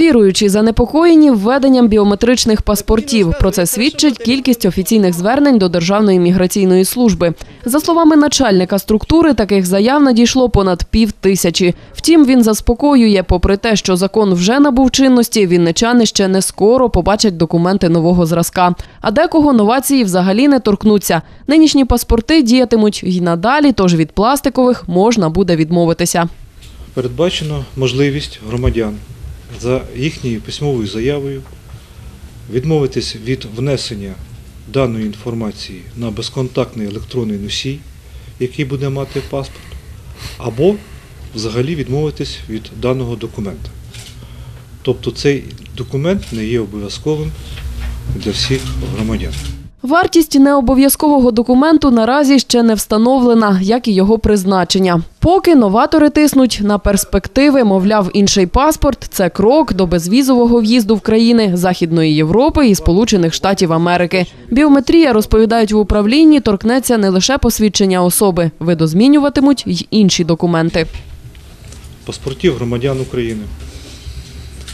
Віруючі занепокоєні введенням біометричних паспортів. Про це свідчить кількість офіційних звернень до Державної міграційної служби. За словами начальника структури, таких заяв надійшло понад пів тисячі. Втім, він заспокоює, попри те, що закон вже набув чинності, вінничани ще не скоро побачать документи нового зразка. А декого новації взагалі не торкнуться. Нинішні паспорти діятимуть й надалі, тож від пластикових можна буде відмовитися. передбачено можливість громадян за їхньою письмовою заявою відмовитись від внесення даної інформації на безконтактний електронний носій, який буде мати паспорт, або взагалі відмовитись від даного документа. Тобто цей документ не є обов'язковим для всіх громадян. Вартість необов'язкового документу наразі ще не встановлена, як і його призначення. Поки новатори тиснуть на перспективи, мовляв, інший паспорт це крок до безвізового в'їзду в країни Західної Європи і Сполучених Штатів Америки. Біометрія, розповідають в управлінні, торкнеться не лише посвідчення особи, видозмінюватимуть й інші документи. паспортів громадян України,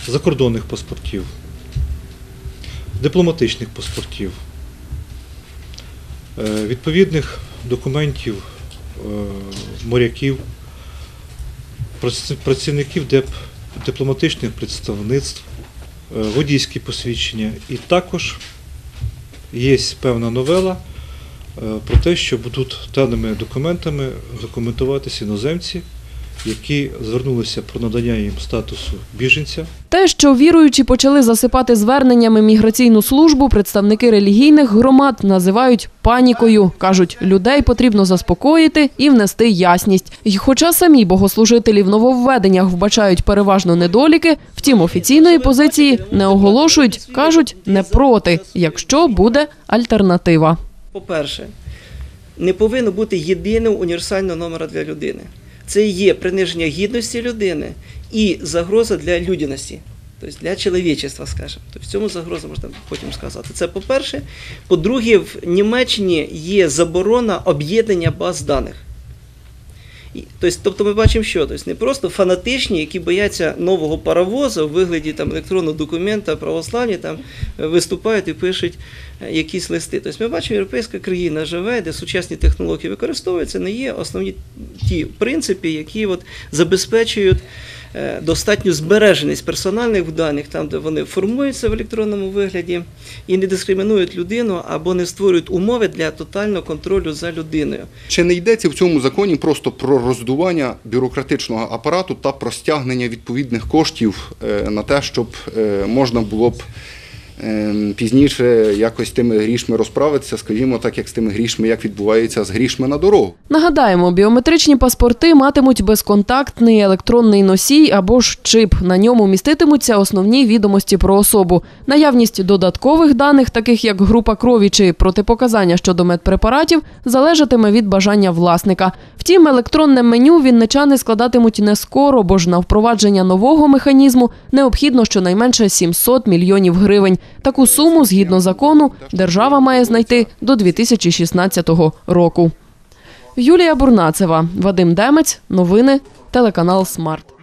закордонних паспортів, дипломатичних паспортів, відповідних документів е, моряків, працівників деп- дипломатичних представництв, е, водійські посвідчення. І також є певна новела е, про те, що будуть даними документами документуватися іноземці, які звернулися про надання їм статусу біженця. Те, що віруючі почали засипати зверненнями міграційну службу, представники релігійних громад називають панікою. кажуть, людей потрібно заспокоїти і внести ясність. І хоча самі богослужителі в нововведеннях вбачають переважно недоліки, втім офіційної позиції не оголошують, кажуть не проти, якщо буде альтернатива. По-перше, не повинно бути єдиного універсального номера для людини. Це є приниження гідності людини і загроза для людяності, тобто для чоловічества, скажімо. Тобто в цьому загроза можна потім сказати. Це по-перше. По-друге, в Німеччині є заборона об'єднання баз даних. Тобто, тобто ми бачимо, що тобто не просто фанатичні, які бояться нового паровоза в вигляді там, електронного документа, православні там е, виступають і пишуть е, якісь листи. Тобто ми бачимо, європейська країна живе, де сучасні технології використовуються, не є основні ті принципи, які от забезпечують достатню збереженість персональних даних, там, де вони формуються в електронному вигляді, і не дискримінують людину або не створюють умови для тотального контролю за людиною. Чи не йдеться в цьому законі просто про роздування бюрократичного апарату та про стягнення відповідних коштів е, на те, щоб е, можна було б е, пізніше якось з тими грішми розправитися, скажімо так, як з тими грішми, як відбувається з грішми на дорогу? Нагадаємо, біометричні паспорти матимуть безконтактний електронний носій або ж чип. На ньому міститимуться основні відомості про особу. Наявність додаткових даних, таких як група крові чи протипоказання щодо медпрепаратів, залежатиме від бажання власника. Втім, електронне меню вінничани складатимуть не скоро, бо ж на впровадження нового механізму необхідно щонайменше 700 мільйонів гривень. Таку суму, згідно закону, держава має знайти до 2016 року. Юлія Бурнацева, Вадим Демець, новини, телеканал Смарт.